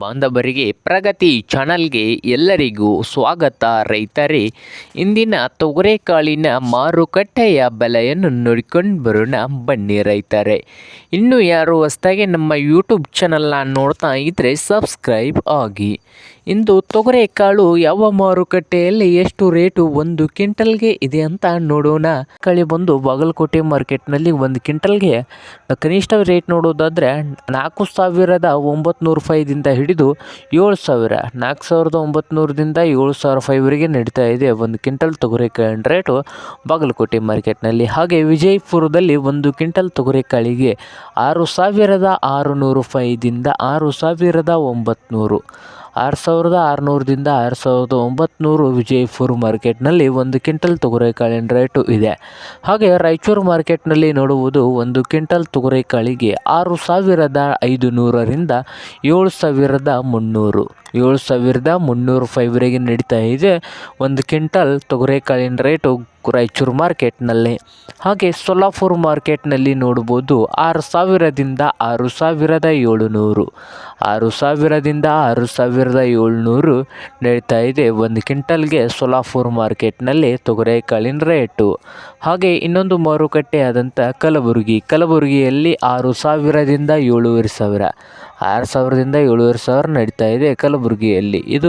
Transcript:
ಬಾಂಧವರಿಗೆ ಪ್ರಗತಿ ಚಾನಲ್ಗೆ ಎಲ್ಲರಿಗೂ ಸ್ವಾಗತ. ರೈತರೇ, ಇಂದಿನ ತೊಗರೆಕಾಳಿನ ಮಾರುಕಟ್ಟೆಯ ಬೆಲೆಯನ್ನು ನೋಡಿಕೊಂಡು ಬರೋಣ ಬನ್ನಿ ರೈತರೇ. ಇನ್ನು ಯಾರು ಹೊಸದಾಗಿ ನಮ್ಮ ಯೂಟ್ಯೂಬ್ ಚಾನಲ್ನ ನೋಡ್ತಾ ಇದ್ದರೆ ಸಬ್ಸ್ಕ್ರೈಬ್ ಆಗಿ. ಇಂದು ತೊಗರೆಕಾಳು ಯಾವ ಮಾರುಕಟ್ಟೆಯಲ್ಲಿ ಎಷ್ಟು ರೇಟು ಒಂದು ಕ್ವಿಂಟಲ್ಗೆ ಇದೆ ಅಂತ ನೋಡೋಣ. ಕಳಿ ಬಂದು ಬಾಗಲಕೋಟೆ ಮಾರ್ಕೆಟ್ನಲ್ಲಿ ಒಂದು ಕ್ವಿಂಟಲ್ಗೆ ಕನಿಷ್ಠ ರೇಟ್ ನೋಡೋದಾದರೆ ನಾಲ್ಕು ಸಾವಿರದ ಒಂಬತ್ತು ರೂಪಾಯಿದಿಂದ ಹಿಡಿದು ಏಳು ಸಾವಿರ. ನಾಲ್ಕು ಸಾವಿರದ ಒಂಬತ್ತು ಏಳು ಸಾವಿರ ರೂಪಾಯಿವರೆಗೆ ನಡೀತಾ ಇದೆ. ಒಂದು ಕ್ವಿಂಟಲ್ ತೊಗರಿಕಾಯಿನ ರೇಟು ಬಾಗಲಕೋಟೆ ಮಾರ್ಕೆಟ್ನಲ್ಲಿ. ಹಾಗೆ ವಿಜಯಪುರದಲ್ಲಿ ಒಂದು ಕ್ವಿಂಟಲ್ ತೊಗರಿಕಾಳಿಗೆ ಆರು ಸಾವಿರದ ಆರುನೂರು ರೂಪಾಯಿದಿಂದ ಆರು ಸಾವಿರದ ಒಂಬತ್ನೂರು. ಆರು ಸಾವಿರದ ಆರುನೂರದಿಂದ ಆರು ಸಾವಿರದ ಒಂಬತ್ನೂರು ವಿಜಯಪುರ ಮಾರ್ಕೆಟ್ನಲ್ಲಿ ಒಂದು ಕ್ವಿಂಟಲ್ ತೊಗರೆಕಾಳಿನ ರೇಟು ಇದೆ. ಹಾಗೆ ರಾಯಚೂರು ಮಾರ್ಕೆಟ್ನಲ್ಲಿ ನೋಡುವುದು ಒಂದು ಕ್ವಿಂಟಲ್ ತೊಗರೆಕಾಳಿಗೆ ಆರು ಸಾವಿರದ ಐದು ನೂರರಿಂದ ಏಳು ಸಾವಿರದ ಮುನ್ನೂರು. ಏಳು ಸಾವಿರದ ಮುನ್ನೂರು ರೂಪಾಯಿವರೆಗೆ ನಡೀತಾ ಇದೆ. ಒಂದು ಕ್ವಿಂಟಲ್ ತೊಗರೆಕಾಳಿನ ರೇಟು ರಾಯಚೂರು ಮಾರ್ಕೆಟ್ನಲ್ಲಿ. ಹಾಗೆ ಸೊಲ್ಲಾಪುರ ಮಾರ್ಕೆಟ್ನಲ್ಲಿ ನೋಡ್ಬೋದು ಆರು ಸಾವಿರದಿಂದ ಆರು ಸಾವಿರದ ಏಳುನೂರು. ಆರು ಸಾವಿರದಿಂದ ಆರು ಸಾವಿರದ ಏಳುನೂರು ನಡೀತಾ ಇದೆ. ಒಂದು ಕ್ವಿಂಟಲ್ಗೆ ಸೊಲ್ಲಾಪುರ ಮಾರ್ಕೆಟ್ನಲ್ಲಿ ತೊಗರೆಕಾಳಿನ ರೇಟು. ಹಾಗೆ ಇನ್ನೊಂದು ಮಾರುಕಟ್ಟೆ ಆದಂಥ ಕಲಬುರಗಿ. ಕಲಬುರಗಿಯಲ್ಲಿ ಆರು ಸಾವಿರದಿಂದ ಏಳುವರೆ ಸಾವಿರ. ಆರು ಸಾವಿರದಿಂದ ಏಳುವರೆ ಸಾವಿರ ನಡೀತಾ ಇದೆ ಕಲಬುರಗಿಯಲ್ಲಿ. ಇದು